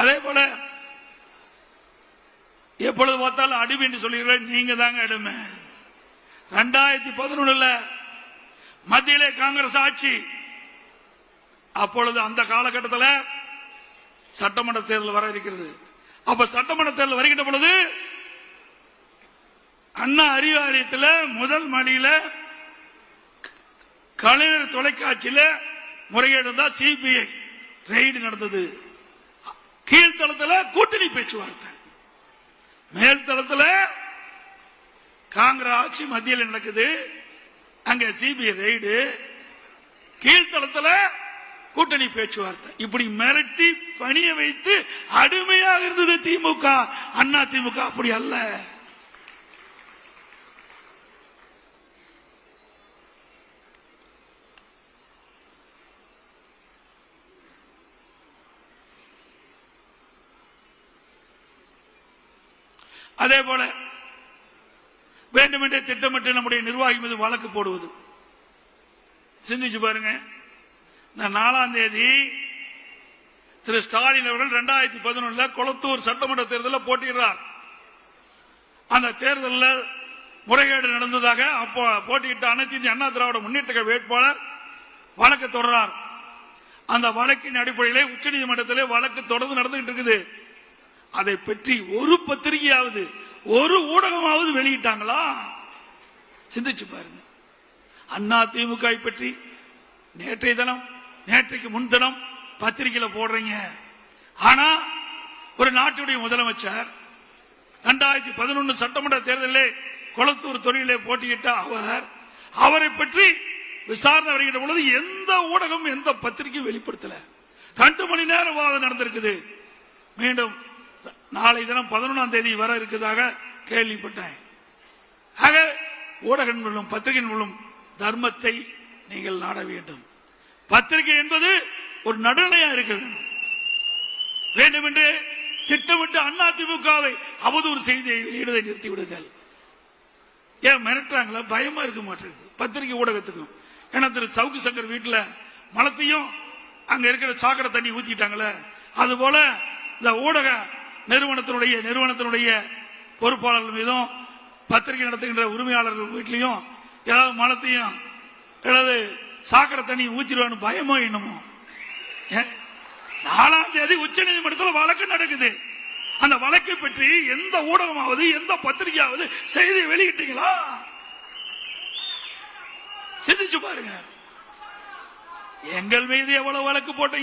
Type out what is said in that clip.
அதே போல எப்பொழுது பார்த்தாலும் அடிமை என்று சொல்லுகிறேன் நீங்க தாங்க அடிமை. ரெண்டாயிரத்தி பதினொன்னுல மத்தியிலே காங்கிரஸ் ஆட்சி. அப்பொழுது அந்த காலகட்டத்தில் சட்டமன்ற தேர்தல் வர இருக்கிறது. அப்ப சட்டமன்ற தேர்தல் வருகின்ற பொழுது அண்ணா அறிவாலயத்தில் முதல் மணியில கலைஞர் தொலைக்காட்சியில் முறைகேடு தான் சிபிஐ ரெய்டு நடந்தது. கீழ்த்தளத்தில் கூட்டணி பேச்சுவார்த்தை. மேல்தளத்தில் காங்கிரஸ் ஆட்சி மத்தியில் நடக்குது. அங்க சிபிஐ ரெய்டு. கீழ்த்தளத்தில் கூட்டணி பேச்சுவார்த்தை. இப்படி மிரட்டி பணிய வைத்து அடிமையாக இருந்தது திமுக. அண்ணா திமுக அப்படி அல்ல. அதே போல வேண்டுமென்றே திட்டமிட்டு நம்முடைய நிர்வாகி மீது வழக்கு போடுவது. சிந்திச்சு பாருங்க. நாலாம் தேதி திரு ஸ்டாலின் அவர்கள் இரண்டாயிரத்தி பதினொன்னுல கொளத்தூர் சட்டமன்ற தேர்தலில் போட்டியிடுறார். அந்த தேர்தலில் முறைகேடு நடந்ததாக அப்போ போட்டியிட்ட அனைத்து இந்திய அண்ணா திராவிட முன்னேற்ற வேட்பாளர் வழக்கு தொடர்றார். அந்த வழக்கின் அடிப்படையிலே உச்சநீதிமன்றத்திலே வழக்கு தொடர்ந்து நடந்துகிட்டு இருக்குது. அதை பற்றி ஒரு பத்திரிகையாவது ஒரு ஊடகமாவது வெளியிட்டாங்களா? சிந்திச்சு பாருங்க. அண்ணா திமுக பற்றி நேற்றைய தினம் நேற்றைக்கு முன்தினம் பத்திரிகையில போடுறீங்க. ஆனா ஒரு நாட்டுடைய முதலமைச்சர் இரண்டாயிரத்தி பதினொன்னு சட்டமன்ற தேர்தலில் குளத்தூர் தொழிலே போட்டியிட்ட அவர் அவரை பற்றி விசாரணை வருகின்ற பொழுது எந்த ஊடகம் எந்த பத்திரிகையும் வெளிப்படுத்தல. ரெண்டு மணி நேரம் வாதம் நடந்திருக்குது. மீண்டும் நாளை தினம் பதினொன்றாம் தேதி வர இருக்கிறதாக கேள்விப்பட்டேன். ஆக ஊடகங்களும் பத்திரிகைகளும் தர்மத்தை நீங்கள் நாட வேண்டும். பத்திரிகை என்பது ஒரு நடுநிலையா இருக்க வேண்டும். வேண்டுமென்று திட்டமிட்டு அண்ணா திமுகவை அவதூறு செய்தியை வெளியிடுவதை நிறுத்தி விடுங்கள் ஏன் மிரட்டுறாங்களா? பயமா இருக்க மாட்டேங்குது. பத்திரிகை ஊடகத்துக்கும். ஏன்னா திரு சவுக்கு சங்கர் வீட்டுல மலத்தையும் அங்க இருக்கிற சாக்கடை தண்ணி ஊத்திட்டாங்களே. அது போல இந்த ஊடக நிறுவனத்தினுடைய நிறுவனத்தினுடைய பொறுப்பாளர்கள் மீதும் பத்திரிகை நடத்துகின்ற உரிமையாளர்கள் வீட்லையும் ஏதாவது மலத்தையும் ஏதாவது சாக்கடை தண்ணி ஊற்றிடுவான்னு பயமோ என்னமோ? நாலாம் தேதி உச்ச நீதிமன்றத்தில் வழக்கு நடக்குது. அந்த வழக்கை பற்றி எந்த ஊடகமாவது எந்த பத்திரிகையாவது செய்தி வெளியிட்டீங்களா? சிந்திச்சு பாருங்க. எங்கள் மீது எவ்வளவு வழக்கு போட்டீங்க?